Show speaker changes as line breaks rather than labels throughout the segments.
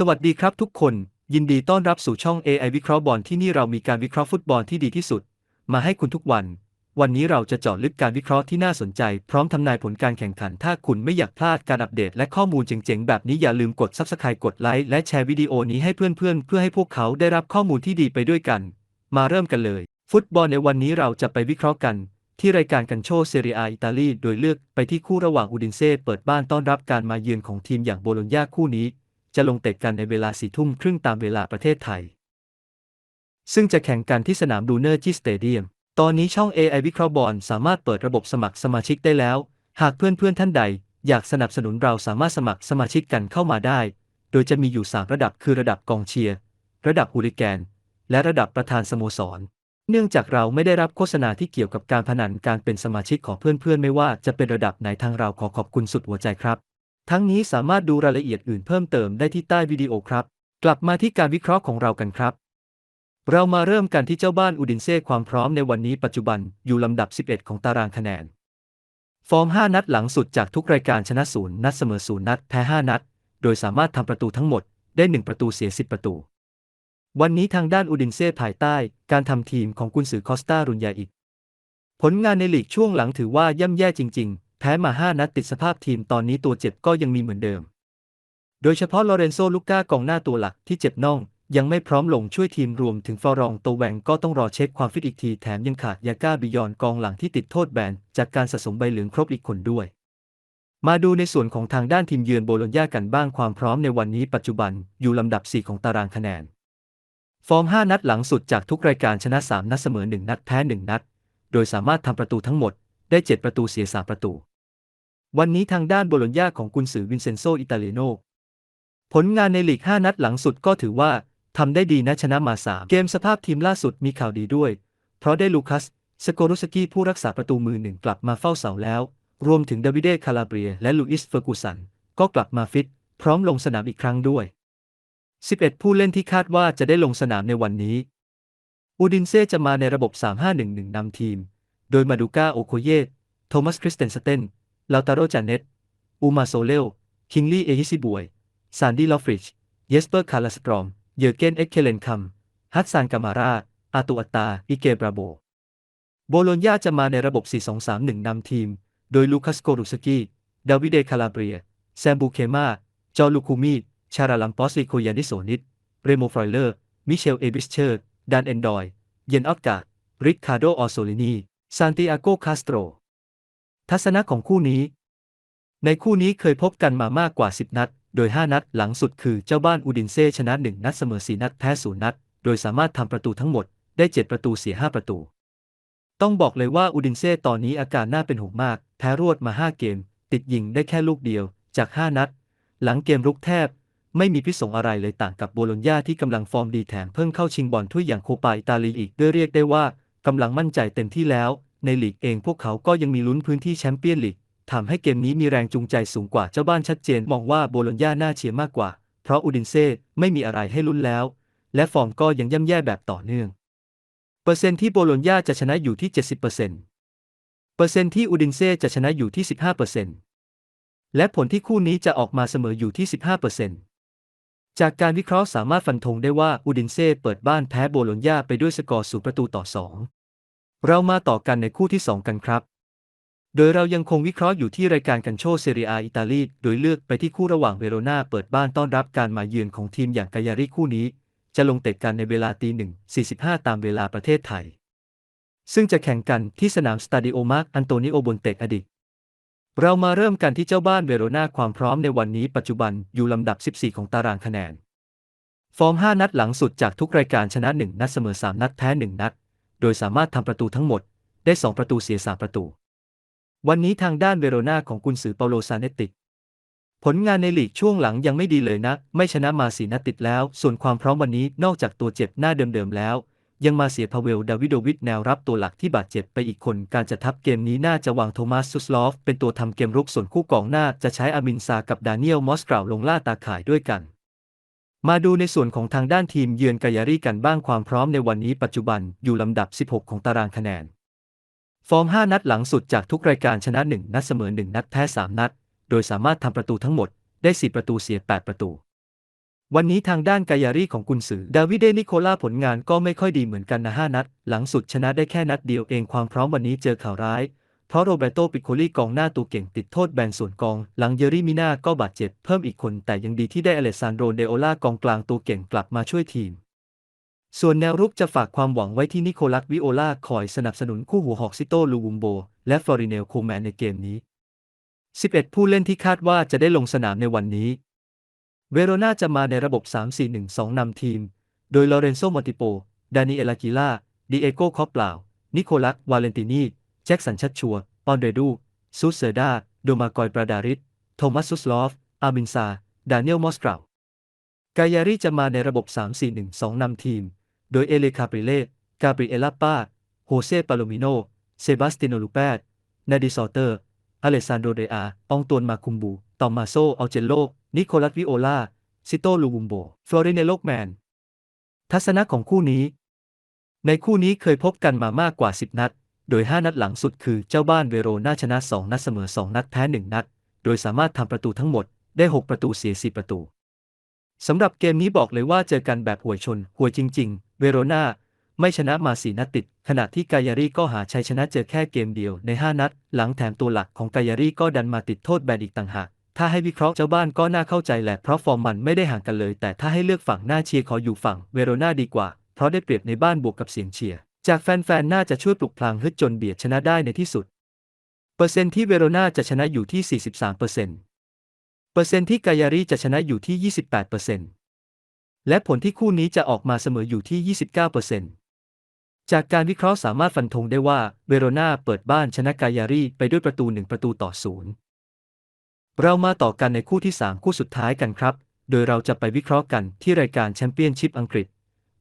สวัสดีครับทุกคน ยินดีต้อนรับสู่ช่อง AI วิเคราะห์บอลที่นี่เรามีการวิเคราะห์ฟุตบอลที่ดีที่สุด มาให้คุณทุกวัน วันนี้เราจะเจาะลึกการวิเคราะห์ที่น่าสนใจ พร้อมทำนายผลการแข่งขัน ถ้าคุณไม่อยากพลาดการอัปเดตและข้อมูลเจ๋งๆ แบบนี้อย่าลืมกด Subscribe กดไลค์และแชร์วิดีโอนี้ให้เพื่อนๆ เพื่อให้พวกเขาได้รับข้อมูลที่ดีไปด้วยกัน มาเริ่มกันเลย ฟุตบอลในวันนี้เราจะไปวิเคราะห์กันที่รายการกันโชเซเรียอาอิตาลีโดยเลือกไปที่คู่ระหว่างอูดินเซ่เปิดบ้านต้อนรับการมาเยือนของทีมอย่างโบโลญญาคู่นี้ จะลงเตะกันในเวลาสี่ทุ่มครึ่งตามเวลาประเทศไทย ซึ่งจะแข่งกันที่สนามดูเนอร์จีสเตเดียม ตอนนี้ช่อง AI วิเคราะห์บอลสามารถเปิดระบบสมัครสมาชิกได้แล้ว หากเพื่อนๆท่านใด อยากสนับสนุนเราสามารถสมัครสมาชิกกันเข้ามาได้ โดยจะมีอยู่ 3 ระดับคือระดับกองเชียร์ ระดับฮูลิแกน และระดับประธานสโมสรเนื่องจากเราไม่ได้รับโฆษณาที่เกี่ยวกับการพนันการเป็นสมาชิกของเพื่อนๆ ไม่ว่าจะเป็นระดับไหนทางเราขอขอบคุณสุดหัวใจครับ ทั้งนี้สามารถดูรายละเอียดอื่นเพิ่มเติมได้ที่ใต้วิดีโอครับ กลับมาที่การวิเคราะห์ของเรากันครับ เรามาเริ่มกันที่เจ้าบ้านอูดินเซ่ความพร้อมในวันนี้ปัจจุบันอยู่ลำดับ 11 ของตารางคะแนน ฟอร์ม 5 นัดหลังสุดจากทุกรายการชนะศูนย์นัดเสมอศูนย์นัด แพ้ 5 นัด โดยสามารถทำประตูทั้งหมดได้ 1 ประตูเสีย 10 ประตู วันนี้ทางด้านอูดินเซ่ภายใต้ การทำทีมของกุนซือคอสตารุนยาอิกผลงานในลีกช่วงหลังถือว่าย่ำแย่จริง ๆ แพ้มา5นัดติดสภาพทีมตอนนี้ตัวเจ็บก็ยังมีเหมือนเดิม โดยเฉพาะลอเรนโซลูก้ากองหน้าตัวหลักที่เจ็บน่อง ยังไม่พร้อมลงช่วยทีมรวมถึงฟอรองโตแวงก็ต้องรอเช็คความฟิตอีกทีแถมยังขาดยาก้าบิยอนกองหลังที่ติดโทษแบนจากการสะสมใบเหลืองครบอีกคนด้วยมาดูในส่วนของทางด้านทีมเยือนโบโลญญากันบ้างความพร้อมในวันนี้ปัจจุบันอยู่ลำดับ 4 ของตารางคะแนน ฟอร์ม 5 นัดหลังสุดจากทุกรายการชนะ 3 นัดเสมอ 1 นัดแพ้ 1 นัด โดยสามารถทำประตูทั้งหมดได้ 7 ประตูเสีย 3 ประตู วันนี้ทางด้านโบโลญญาของกุนซือวินเซนโซ อิตาเลโน ผลงานในลีก 5 นัดหลังสุดก็ถือว่าทำได้ดีนะชนะมา 3 เกมสภาพทีมล่าสุดมีข่าวดีด้วย เพราะได้ลูคัส สโกรุสกี้ผู้รักษาประตูมือหนึ่งกลับมาเฝ้าเสาแล้ว รวมถึงดาวิเดคาลาเบรีย และลูอิสเฟอร์กูสัน ก็กลับมาฟิต พร้อมลงสนามอีกครั้งด้วย 11 ผู้เล่นที่คาดว่าจะได้ลงสนามในวันนี้ อูดินเซจะมาในระบบ 3-5-1-1นำทีม โดยมาดูก้าโอโคเยตโทมัสคริสเตนสเตน ลาตาโรจานเนตอูมาโซเลล คิงลี่เอฮิซิบวย ซานดี้ลอฟริช เยสเปอร์คาร์ลสตรอม เยอร์เกนเอ็กเคเลนคัม ฮัตซานกามาราอาตูอัตตา อิเกบราโบ โบโลญญาจะมาในระบบ 4-2-3-1 นำทีม โดยลูคัสโกรุสกี้ ดาวิเดคาลาเบีย แซมบูเคมา จอลูคูมีชาราลัมปอสลิโคยานิโซนิด เรโมฟรอยเลอร์ มิเชลเอบิสเชอร์ดานเอนดอย เยนออฟการิคาโดออโซลินี ซานติอาโกคาสโตร ทัศนะของคู่นี้ ในคู่นี้เคยพบกันมามากกว่า 10 นัด โดย 5 นัดหลังสุดคือเจ้าบ้านอูดินเซ่ชนะ 1 นัดเสมอ 4 นัดแพ้0นัด โดยสามารถทำประตูทั้งหมดได้ 7 ประตูเสีย 5 ประตู ต้องบอกเลยว่าอูดินเซ่ตอนนี้อาการน่าเป็นห่วงมาก แพ้รวดมา 5 เกม ติดยิงได้แค่ลูกเดียวจาก 5 นัด หลังเกมรุกแทบ ไม่มีพิษสงอะไรเลยต่างกับโบโลญญาที่กำลังฟอร์มดีแถมเพิ่งเข้าชิงบอลถ้วยอย่างโคปาอิตาลีอีกด้วยเรียกได้ว่ากำลังมั่นใจเต็มที่แล้ว ในลีกเองพวกเขาก็ยังมีลุ้นพื้นที่แชมเปี้ยนลีกทำให้เกมนี้มีแรงจูงใจสูงกว่าเจ้าบ้านชัดเจนมองว่าโบโลญญาน่าเชียร์มากกว่า เพราะอูดินเซ่ไม่มีอะไรให้ลุ้นแล้ว และฟอร์มก็ยังย่ำแย่แบบต่อเนื่อง เปอร์เซ็นต์ที่โบโลญญาจะชนะอยู่ที่ 70%เปอร์เซ็นต์เปอร์เซ็นต์ที่อูดินเซ่จะชนะอยู่ที่ 15%เปอร์เซ็นต์และผลที่คู่นี้จะออกมาเสมออยู่ที่ 15%เปอร์เซ็นต์จากการวิเคราะห์สามารถฟันธงได้ว่าอูดินเซ่เปิดบ้านแพ้โบโลญญาไปด้วยสกอร์สูประตูต่อ 2 เรามาต่อกันในคู่ที่ 2 กันครับ โดยเรายังคงวิเคราะห์อยู่ที่รายการกันโชเซเรียอิตาลี โดยเลือกไปที่คู่ระหว่างเวโรนาเปิดบ้านต้อนรับการมาเยือนของทีมอย่างกายาริคู่นี้ จะลงเตะกันในเวลาตีหนึ่ง45 ตามเวลาประเทศไทย ซึ่งจะแข่งกันที่สนามสตาดิโอมาร์กอันโตนิโอบนเตกอดิกเรามาเริ่มกันที่เจ้าบ้านเวโรนาความพร้อมในวันนี้ปัจจุบันอยู่ลำดับ 14 ของตารางคะแนน ฟอร์ม 5 นัดหลังสุดจากทุกรายการชนะ 1 นัดเสมอ 3 นัดแพ้ 1 นัด โดยสามารถทำประตูทั้งหมด ได้ 2 ประตูเสีย3ประตู วันนี้ทางด้านเวโรนาของกุนซือเปาโลซาเนติก ผลงานในลีกช่วงหลังยังไม่ดีเลยนะ ไม่ชนะมาสีนัดติดแล้ว ส่วนความพร้อมวันนี้นอกจากตัวเจ็บหน้าเดิมๆแล้ว ยังมาเสียพาเวล ดาวิโดวิดแนวรับตัวหลักที่บาดเจ็บไปอีกคน การจะทับเกมนี้น่าจะวางโทมัสซุสลอฟ เป็นตัวทำเกมรุกส่วนคู่กองหน้าจะใช้อามินซากับดานิเอลมอสกราวลงล่าตาข่ายด้วยกัน มาดูในส่วนของทางด้านทีมเยือนกายารีกันบ้างความพร้อมในวันนี้ปัจจุบันอยู่ลำดับ 16 ของตารางคะแนน ฟอร์ม 5 นัดหลังสุดจากทุกรายการชนะ 1 นัดเสมอ 1 นัดแพ้ 3 นัด โดยสามารถทำประตูทั้งหมดได้ 4 ประตูเสีย 8 ประตู วันนี้ทางด้านกายารีของกุนซือดาวิเดนิโคล่าผลงานก็ไม่ค่อยดีเหมือนกันนะห้านัด หลังสุดชนะได้แค่นัดเดียวเองความพร้อมวันนี้เจอข่าวร้าย เพราะโรเบโตปิโคลีกองหน้าตัวเก่งติดโทษแบนส่วนกอง หลังเยอริมิน่าก็บาดเจ็บเพิ่มอีกคนแต่ยังดีที่ได้อเลสซานโดเดโอลากองกลางตัวเก่งกลับมาช่วยทีม ส่วนแนวรุกจะฝากความหวังไว้ที่นิโคลัสวิโอลาคอยสนับสนุนคู่หูฮอกซิโตลูวุมโบ และฟลอริเนลโคแมนในเกมนี้ 11 ผู้เล่นที่คาดว่าจะได้ลงสนามในวันนี้ เวโรนาจะมาในระบบ 3-4-1-2นำทีม โดยลอเรนโซมอนติโป ดานิเอลากิล่าดิเอโกคอปล่า นิโคลัสวาเลนตินี แจ็คสันชัดชัว ปอนเดดู ซูเซอร์ดา โดมากอยปราดาริสโทมัสซุสลอฟ อามินซา ดานิเอลมอสกราวกายารีจะมาในระบบ 3-4-1-2 นำทีม โดยเอเลคาปริเล่กาเบรีเอลาป้าโฮเซปาโลมิโน เซบาสติโนลูเปตนาดิซอเตอร์ อเลซานโดเดอาอองตวนมาคุมบู ตอมมาโซ อัลเจโล นิโคลัสวิโอลา ซิโตลูวุมโบ ฟลอริเนโลกแมน ทัศนะของคู่นี้ ในคู่นี้เคยพบกันมามากกว่า 10 นัด โดย 5 นัดหลังสุดคือเจ้าบ้านเวโรนาชนะ 2 นัดเสมอ 2 นัดแพ้ 1 นัด โดยสามารถทำประตูทั้งหมดได้ 6 ประตูเสีย 4 ประตูสำหรับเกมนี้บอกเลยว่าเจอกันแบบห่วยชนห่วยจริง ๆ เวโรนาไม่ชนะมา 4 นัดติด ขณะที่กายารีก็หาชัยชนะเจอแค่เกมเดียวใน 5 นัด หลังแถมตัวหลักของกายารีก็ดันมาติดโทษแบนอีกต่างหากถ้าให้วิเคราะห์เจ้าบ้านก็น่าเข้าใจแหละเพราะฟอร์มมันไม่ได้ห่างกันเลย แต่ถ้าให้เลือกฝั่งหน้าเชียร์ขออยู่ฝั่งเวโรนาดีกว่า เพราะได้เปรียบในบ้านบวกกับเสียงเชียร์ จากแฟนๆ น่าจะช่วยปลุกพลังฮึดจนเบียดชนะได้ในที่สุด เปอร์เซ็นต์ที่เวโรนาจะชนะอยู่ที่ 43 เปอร์เซ็นต์เปอร์เซ็นต์ที่กายารีจะชนะอยู่ที่ 28 เปอร์เซ็นต์และผลที่คู่นี้จะออกมาเสมออยู่ที่ 29 เปอร์เซ็นต์จากการวิเคราะห์สามารถฟันธงได้ว่าเวโรนาเปิดบ้านชนะกายารีไปด้วยประตูหนึ่งประตูต่อศูนย์เรามาต่อกันในคู่ที่ 3 คู่สุดท้ายกันครับ โดยเราจะไปวิเคราะห์กันที่รายการแชมเปี้ยนชิพอังกฤษ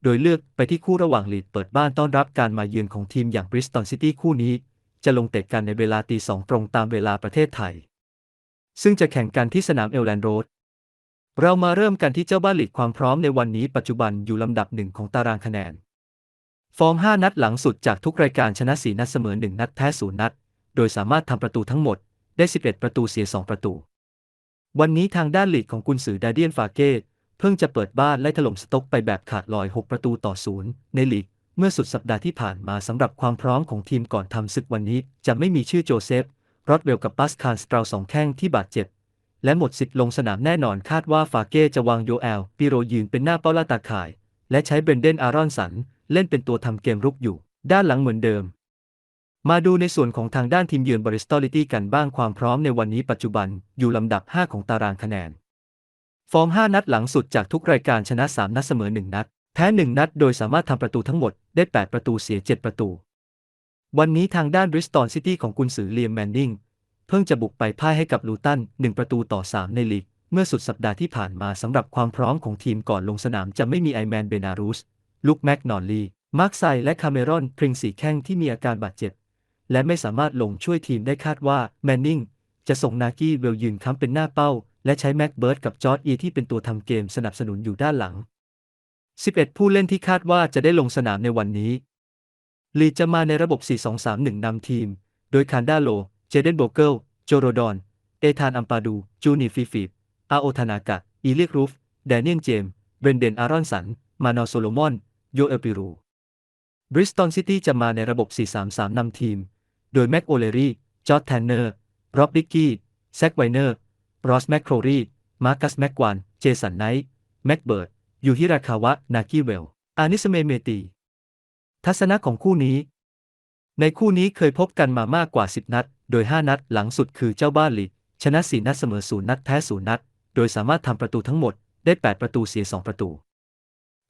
ดยเลือกไปที่คู่ระหว่างลีดเปิดบ้านต้อนรับการมาเยือนของทีมอย่างบริสตันซิตี้คู่นี้ จะลงเตะกันในเวลาตีสองตรงตามเวลาประเทศไทย ซึ่งจะแข่งกันที่สนามเอลแลนด์โรดเรามาเริ่มกันที่เจ้าบ้านลีดความพร้อมในวันนี้ปัจจุบันอยู่ลำดับหนึ่งของตารางคะแนน ฟอร์ม 5 นัดหลังสุดจากทุกรายการชนะ 4 นัดเสมอ 1 นัดแพ้0นัด โดยสามารถทำประตูทั้งหมดได้ 11 ประตูเสีย 2 ประตู วันนี้ทางด้านลีดของกุนซือดาเดียนฟาเก้ เพิ่งจะเปิดบ้านไล่ถล่มสต็อกไปแบบขาดลอย 6 ประตูต่อศูนย์ในลีก เมื่อสุดสัปดาห์ที่ผ่านมาสำหรับความพร้อมของทีมก่อนทำศึกวันนี้ จะไม่มีชื่อโจเซฟรอดเวลกับปัสคาร์สตราสองแข้งที่บาดเจ็บ และหมดสิทธิ์ลงสนามแน่นอนคาดว่าฟาเก้จะวางโยแอลปิโรยืนเป็นหน้าเป้าล่าตาข่าย และใช้เบรนเดนอารอนสัน เล่นเป็นตัวทำเกมรุกอยู่ ด้านหลังเหมือนเดิม มาดูในส่วนของทางด้านทีมเยือนบริสตอลิตี้กันบ้างความพร้อมในวันนี้ปัจจุบันอยู่ลำดับ 5 ของตารางคะแนน ฟอร์ม 5 นัดหลังสุดจากทุกรายการชนะ 3 นัดเสมอ 1 นัด แพ้ 1 นัด โดยสามารถทำประตูทั้งหมดได้ 8 ประตูเสีย 7 ประตู วันนี้ทางด้านบริสตอลซิตี้ของกุนซือเลียมแมนดิงเพิ่งจะบุกไปพ่ายให้กับลูตัน 1 ประตูต่อ 3 ในลีก เมื่อสุดสัปดาห์ที่ผ่านมาสำหรับความพร้อมของทีมก่อนลงสนามจะไม่มีไอแมนเบนารุสลุคแมกนอลลีมาร์คไซและคาเมรอนพริงสีแข้งที่มีอาการบาดเจ็บ และไม่สามารถลงช่วยทีมได้คาดว่าแมนนิงจะส่งนากี้เวลยืนค้ำเป็นหน้าเป้า และใช้แม็กเบิร์ดกับจอร์ดอีที่เป็นตัวทำเกมสนับสนุนอยู่ด้านหลัง 11 ผู้เล่นที่คาดว่าจะได้ลงสนามในวันนี้ ลีจะมาในระบบ 4-2-3-1 นำทีม โดยคานดาโล เจเดนโบเกิล โจโรดอน เอธานอัมปาดู จูนีฟิฟิปอาโอธานากะ อีเลียกรูฟ แดเนียนเจมส์เบรนเดนอารอนสัน มานอโซโลมอน โยเอลปิรูบริสตันซิตี้จะมาในระบบ 4-3-3 นำทีม โดยแม็กโอเลรีจอร์ดแทนเนอร์ ร็อบดิกกี้ แซกไวเนอร์ รอสแมคโครรีมาร์คัสแมกวาน เจสันไนท์แม็กเบิร์ด ยูฮิราคาวะ นากิเวล อานิสเมเมตี ทัศนะของคู่นี้ ในคู่นี้เคยพบกันมามากกว่า 10 นัด โดย 5 นัดหลังสุดคือเจ้าบ้านลีชนะ 4 นัดเสมอ 0 นัดแพ้ 0 นัด โดยสามารถทำประตูทั้งหมดได้ 8 ประตูเสีย 2 ประตู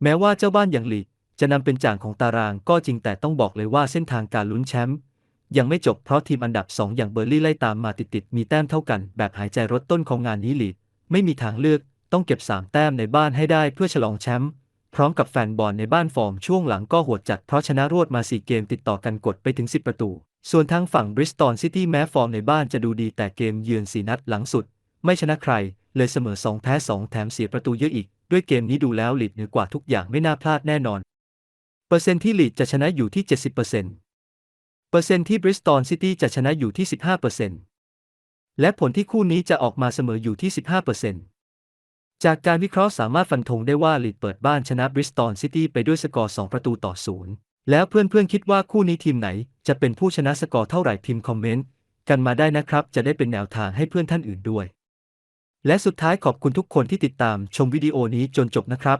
แม้ว่าเจ้าบ้านอย่างลีจะนำเป็นจ่างของตารางก็จริงแต่ต้องบอกเลยว่าเส้นทางการลุ้นแชมป์ ยังไม่จบเพราะทีมอันดับ 2 อย่างเบอร์ลี่ไล่ตามมาติดๆมีแต้มเท่ากัน แบบหายใจรถต้นของงานนี้ลีด ไม่มีทางเลือกต้องเก็บ 3 แต้มในบ้านให้ได้เพื่อฉลองแชมป์พร้อมกับแฟนบอลในบ้านฟอร์มช่วงหลังก็หดจัดเพราะชนะรวดมา 4 เกมติดต่อกันกดไปถึง 10 ประตู ส่วนทางฝั่งบริสตอลซิตี้แม้ฟอร์มในบ้านจะดูดีแต่เกมเยือน4นัดหลังสุด ไม่ชนะใคร เลยเสมอ 2 แพ้ 2 แถมเสียประตูเยอะอีก ด้วยเกมนี้ดูแล้วลีดเหนือกว่าทุกอย่างไม่น่าพลาดแน่นอน เปอร์เซ็นต์ที่ลีดจะชนะอยู่ที่ 70% เปอร์เซ็นต์ที่บริสตอลซิตี้จะชนะอยู่ที่ 15%และผลที่คู่นี้จะออกมาเสมออยู่ที่ 15%จากการวิเคราะห์สามารถฟันธงได้ว่าลีดเปิดบ้านชนะบริสตอลซิตี้ไปด้วยสกอร์ 2 ประตูต่อศูนย์แล้วเพื่อนๆคิดว่าคู่นี้ทีมไหน จะเป็นผู้ชนะสกอร์เท่าไหร่พิมพ์คอมเมนต์กันมาได้นะครับ จะได้เป็นแนวทางให้เพื่อนท่านอื่นด้วย และสุดท้ายขอบคุณทุกคนที่ติดตามชมวิดีโอนี้จนจบนะครับ